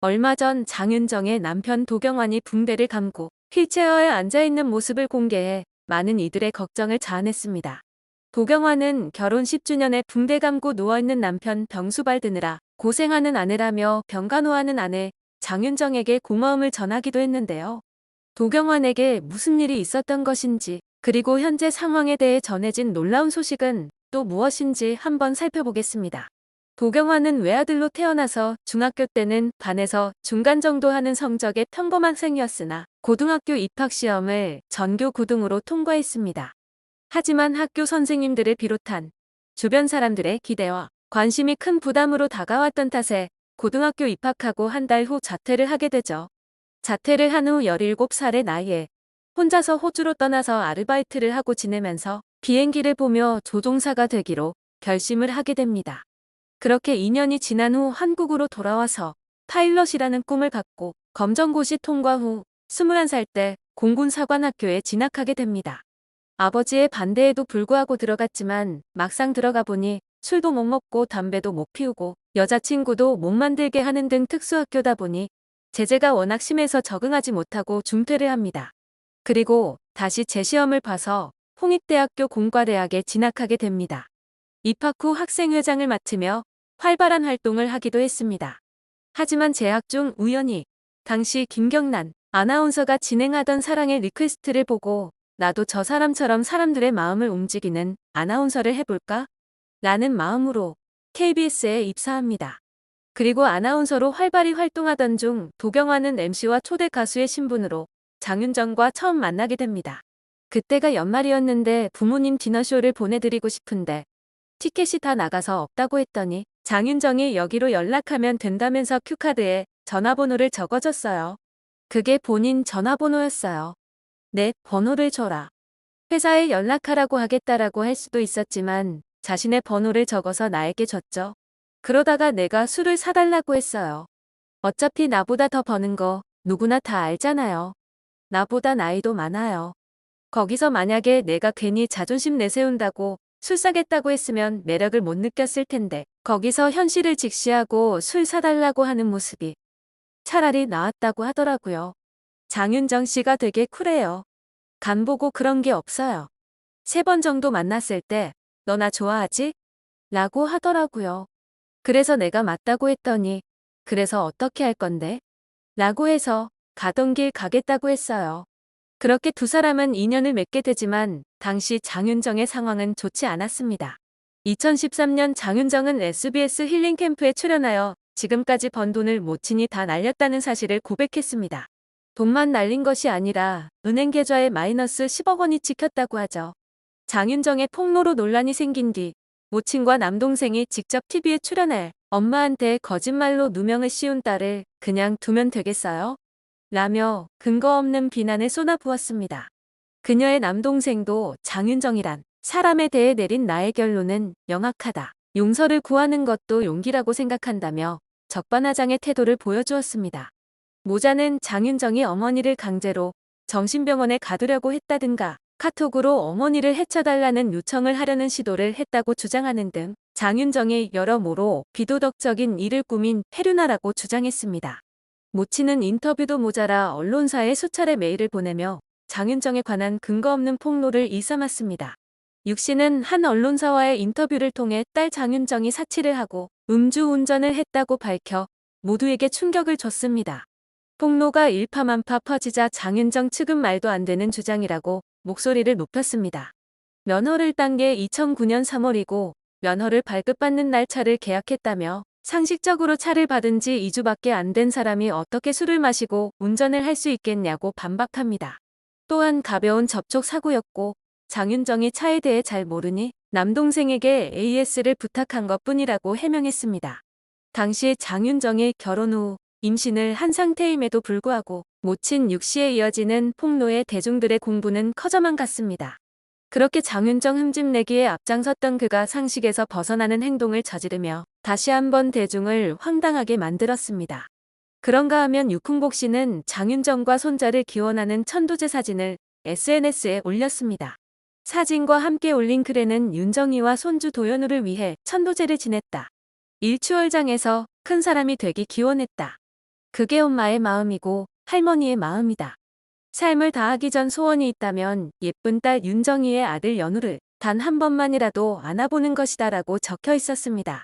얼마 전 장윤정의 남편 도경환이 붕대를 감고 휠체어에 앉아있는 모습을 공개해 많은 이들의 걱정을 자아냈습니다. 도경환은 결혼 10주년에 붕대 감고 누워있는 남편 병수발 드느라 고생하는 아내라며 병간호하는 아내 장윤정에게 고마움을 전하기도 했는데요. 도경환에게 무슨 일이 있었던 것인지 그리고 현재 상황에 대해 전해진 놀라운 소식은 또 무엇인지 한번 살펴보겠습니다. 도경환은 외아들로 태어나서 중학교 때는 반에서 중간 정도 하는 성적의 평범한 생이었으나 고등학교 입학 시험을 전교 9등으로 통과했습니다. 하지만 학교 선생님들을 비롯한 주변 사람들의 기대와 관심이 큰 부담으로 다가왔던 탓에 고등학교 입학하고 한 달 후 자퇴를 하게 되죠. 자퇴를 한 후 17살의 나이에 혼자서 호주로 떠나서 아르바이트를 하고 지내면서 비행기를 보며 조종사가 되기로 결심을 하게 됩니다. 그렇게 2년이 지난 후 한국으로 돌아와서 파일럿이라는 꿈을 갖고 검정고시 통과 후 21살 때 공군 사관학교에 진학하게 됩니다. 아버지의 반대에도 불구하고 들어갔지만 막상 들어가 보니 술도 못 먹고 담배도 못 피우고 여자친구도 못 만들게 하는 등 특수학교다 보니 제재가 워낙 심해서 적응하지 못하고 중퇴를 합니다. 그리고 다시 재시험을 봐서 홍익대학교 공과대학에 진학하게 됩니다. 입학 후 학생회장을 맡으며 활발한 활동을 하기도 했습니다. 하지만 재학 중 우연히 당시 김경란 아나운서가 진행하던 사랑의 리퀘스트를 보고 나도 저 사람처럼 사람들의 마음을 움직이는 아나운서를 해볼까? 라는 마음으로 KBS에 입사합니다. 그리고 아나운서로 활발히 활동하던 중 도경환은 MC와 초대 가수의 신분으로 장윤정과 처음 만나게 됩니다. 그때가 연말이었는데 부모님 디너쇼를 보내드리고 싶은데 티켓이 다 나가서 없다고 했더니 장윤정이 여기로 연락하면 된다면서 큐카드에 전화번호를 적어줬어요. 그게 본인 전화번호였어요. 내 번호를 줘라. 회사에 연락하라고 하겠다라고 할 수도 있었지만 자신의 번호를 적어서 나에게 줬죠. 그러다가 내가 술을 사달라고 했어요. 어차피 나보다 더 버는 거 누구나 다 알잖아요. 나보다 나이도 많아요. 거기서 만약에 내가 괜히 자존심 내세운다고 술 사겠다고 했으면 매력을 못 느꼈을 텐데 거기서 현실을 직시하고 술 사달라고 하는 모습이 차라리 나았다고 하더라고요. 장윤정 씨가 되게 쿨해요. 간 보고 그런 게 없어요. 세 번 정도 만났을 때 너나 좋아하지? 라고 하더라고요. 그래서 내가 맞다고 했더니 그래서 어떻게 할 건데? 라고 해서 가던 길 가겠다고 했어요. 그렇게 두 사람은 인연을 맺게 되지만 당시 장윤정의 상황은 좋지 않았습니다. 2013년 장윤정은 SBS 힐링 캠프에 출연하여 지금까지 번 돈을 모친이 다 날렸다는 사실을 고백했습니다. 돈만 날린 것이 아니라 은행 계좌에 마이너스 10억 원이 찍혔다고 하죠. 장윤정의 폭로로 논란이 생긴 뒤 모친과 남동생이 직접 TV에 출연해 엄마한테 거짓말로 누명을 씌운 딸을 그냥 두면 되겠어요? 라며 근거 없는 비난을 쏟아부었습니다. 그녀의 남동생도 장윤정이란 사람에 대해 내린 나의 결론은 명확하다. 용서를 구하는 것도 용기라고 생각한다며 적반하장의 태도를 보여주었습니다. 모자는 장윤정이 어머니를 강제로 정신병원에 가두려고 했다든가 카톡으로 어머니를 해쳐달라는 요청을 하려는 시도를 했다고 주장하는 등 장윤정이 여러모로 비도덕적인 일을 꾸민 페류나라고 주장했습니다. 모치는 인터뷰도 모자라 언론사에 수차례 메일을 보내며 장윤정에 관한 근거 없는 폭로를 일삼았습니다. 육 씨는 한 언론사와의 인터뷰를 통해 딸 장윤정이 사치를 하고 음주운전을 했다고 밝혀 모두에게 충격을 줬습니다. 폭로가 일파만파 퍼지자 장윤정 측은 말도 안 되는 주장이라고 목소리를 높였습니다. 면허를 딴 게 2009년 3월이고 면허를 발급받는 날 차를 계약했다며 상식적으로 차를 받은 지 2주밖에 안 된 사람이 어떻게 술을 마시고 운전을 할 수 있겠냐고 반박합니다. 또한 가벼운 접촉 사고였고 장윤정이 차에 대해 잘 모르니 남동생에게 AS를 부탁한 것 뿐이라고 해명했습니다. 당시 장윤정이 결혼 후 임신을 한 상태임에도 불구하고 모친 육씨에 이어지는 폭로에 대중들의 공부는 커져만 갔습니다. 그렇게 장윤정 흠집내기에 앞장섰던 그가 상식에서 벗어나는 행동을 저지르며 다시 한번 대중을 황당하게 만들었습니다. 그런가 하면 유쿵복 씨는 장윤정과 손자를 기원하는 천도제 사진을 SNS에 올렸습니다. 사진과 함께 올린 글에는 윤정이와 손주 도연우를 위해 천도제를 지냈다. 일추월장에서 큰 사람이 되기 기원했다. 그게 엄마의 마음이고 할머니의 마음이다. 삶을 다하기 전 소원이 있다면 예쁜 딸 윤정이의 아들 연우를 단 한 번만이라도 안아보는 것이다 라고 적혀 있었습니다.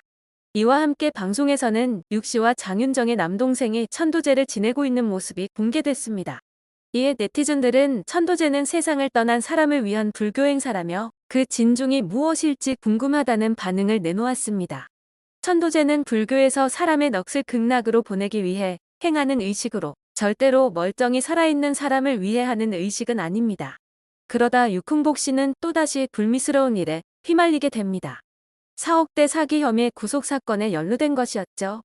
이와 함께 방송에서는 육 씨와 장윤정의 남동생이 천도제를 지내고 있는 모습이 공개됐습니다. 이에 네티즌들은 천도제는 세상을 떠난 사람을 위한 불교 행사라며 그 진중이 무엇일지 궁금하다는 반응을 내놓았습니다. 천도제는 불교에서 사람의 넋을 극락으로 보내기 위해 행하는 의식으로 절대로 멀쩡히 살아있는 사람을 위해 하는 의식은 아닙니다. 그러다 육흥복 씨는 또다시 불미스러운 일에 휘말리게 됩니다. 4억대 사기 혐의 구속사건에 연루된 것이었죠.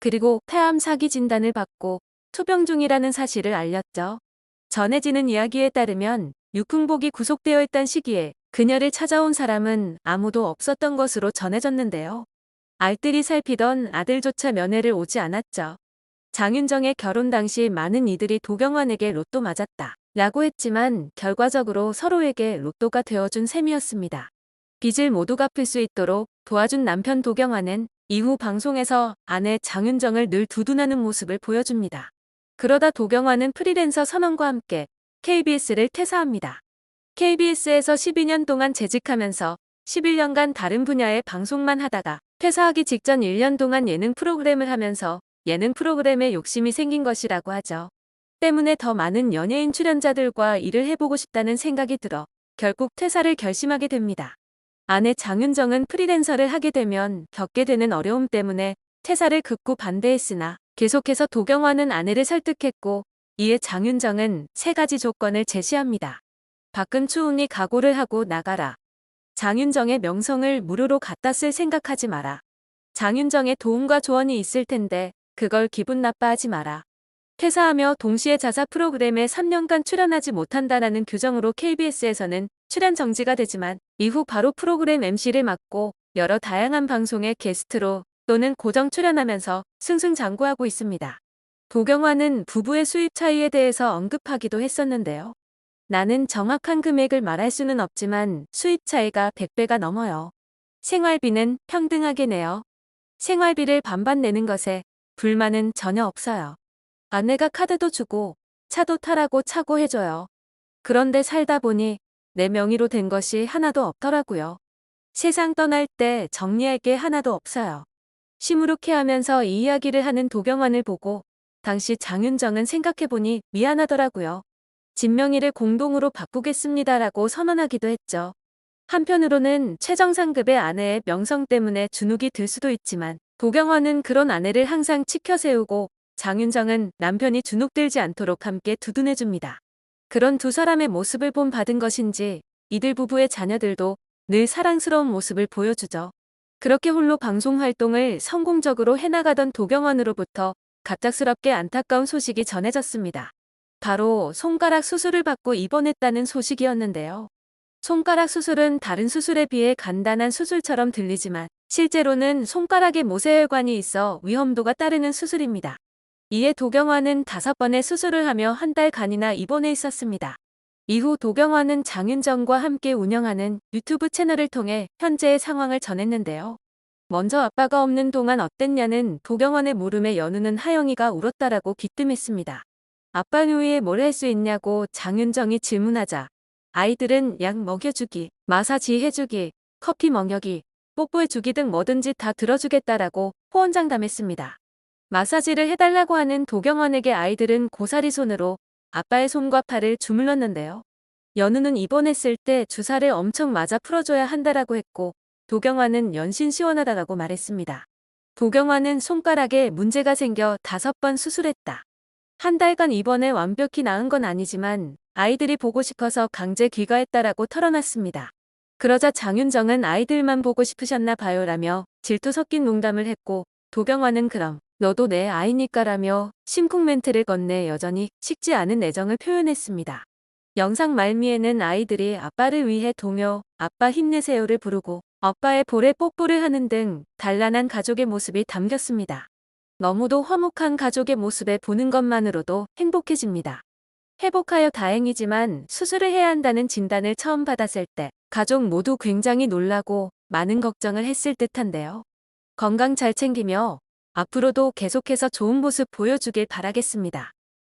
그리고 폐암 사기 진단을 받고 투병 중이라는 사실을 알렸죠. 전해지는 이야기에 따르면 육흥복이 구속되어 있던 시기에 그녀를 찾아온 사람은 아무도 없었던 것으로 전해졌는데요. 알뜰히 살피던 아들조차 면회를 오지 않았죠. 장윤정의 결혼 당시 많은 이들이 도경환에게 로또 맞았다. 라고 했지만 결과적으로 서로에게 로또가 되어준 셈이었습니다. 빚을 모두 갚을 수 있도록 도와준 남편 도경환은 이후 방송에서 아내 장윤정을 늘 두둔하는 모습을 보여줍니다. 그러다 도경환은 프리랜서 선언과 함께 KBS를 퇴사합니다. KBS에서 12년 동안 재직하면서 11년간 다른 분야의 방송만 하다가 퇴사하기 직전 1년 동안 예능 프로그램을 하면서 예능 프로그램에 욕심이 생긴 것이라고 하죠. 때문에 더 많은 연예인 출연자들과 일을 해보고 싶다는 생각이 들어 결국 퇴사를 결심하게 됩니다. 아내 장윤정은 프리랜서를 하게 되면 겪게 되는 어려움 때문에 퇴사를 극구 반대했으나 계속해서 도경화는 아내를 설득했고 이에 장윤정은 세 가지 조건을 제시합니다. 추우니 각오를 하고 나가라. 장윤정의 명성을 무료로 갖다 쓸 생각하지 마라. 장윤정의 도움과 조언이 있을 텐데 그걸 기분 나빠하지 마라. 퇴사하며 동시에 자사 프로그램에 3년간 출연하지 못한다라는 규정으로 KBS에서는 출연 정지가 되지만 이후 바로 프로그램 MC를 맡고 여러 다양한 방송의 게스트로 또는 고정 출연하면서 승승장구하고 있습니다. 도경화는 부부의 수입 차이에 대해서 언급하기도 했었는데요. 나는 정확한 금액을 말할 수는 없지만 수입 차이가 100배가 넘어요. 생활비는 평등하게 내요. 생활비를 반반 내는 것에 불만은 전혀 없어요. 아내가 카드도 주고 차도 타라고 차고 해줘요. 그런데 살다 보니 내 명의로 된 것이 하나도 없더라고요. 세상 떠날 때 정리할 게 하나도 없어요. 시무룩해 하면서 이 이야기를 하는 도경환을 보고 당시 장윤정은 생각해보니 미안하더라고요. 진명이를 공동으로 바꾸겠습니다라고 선언하기도 했죠. 한편으로는 최정상급의 아내의 명성 때문에 주눅이 들 수도 있지만 도경환은 그런 아내를 항상 치켜 세우고 장윤정은 남편이 주눅들지 않도록 함께 두둔해줍니다. 그런 두 사람의 모습을 본 받은 것인지 이들 부부의 자녀들도 늘 사랑스러운 모습을 보여주죠. 그렇게 홀로 방송 활동을 성공적으로 해나가던 도경환으로부터 갑작스럽게 안타까운 소식이 전해졌습니다. 바로 손가락 수술을 받고 입원했다는 소식이었는데요. 손가락 수술은 다른 수술에 비해 간단한 수술처럼 들리지만 실제로는 손가락에 모세혈관이 있어 위험도가 따르는 수술입니다. 이에 도경화는 다섯 번의 수술을 하며 한 달간이나 입원해 있었습니다. 이후 도경화는 장윤정과 함께 운영하는 유튜브 채널을 통해 현재의 상황을 전했는데요. 먼저 아빠가 없는 동안 어땠냐는 도경환의 물음에 연우는 하영이가 울었다라고 귀뜸했습니다. 아빠 누이에 뭘 할 수 있냐고 장윤정이 질문하자 아이들은 약 먹여주기, 마사지 해주기, 커피 먹여기, 뽀뽀해주기 등 뭐든지 다 들어주겠다라고 호언장담했습니다. 마사지를 해달라고 하는 도경환에게 아이들은 고사리 손으로 아빠의 손과 팔을 주물렀는데요. 연우는 입원했을 때 주사를 엄청 맞아 풀어줘야 한다라고 했고 도경환은 연신 시원하다라고 말했습니다. 도경환은 손가락에 문제가 생겨 다섯 번 수술했다. 한 달간 입원해 완벽히 나은 건 아니지만 아이들이 보고 싶어서 강제 귀가했다라고 털어놨습니다. 그러자 장윤정은 아이들만 보고 싶으셨나 봐요라며 질투 섞인 농담을 했고 도경환은 그럼 너도 내 아이니까라며 심쿵 멘트를 건네 여전히 식지 않은 애정을 표현했습니다. 영상 말미에는 아이들이 아빠를 위해 동요 아빠 힘내세요를 부르고 아빠의 볼에 뽀뽀를 하는 등 단란한 가족의 모습이 담겼습니다. 너무도 화목한 가족의 모습에 보는 것만으로도 행복해집니다. 회복하여 다행이지만 수술을 해야 한다는 진단을 처음 받았을 때 가족 모두 굉장히 놀라고 많은 걱정을 했을 듯한데요. 건강 잘 챙기며 앞으로도 계속해서 좋은 모습 보여주길 바라겠습니다.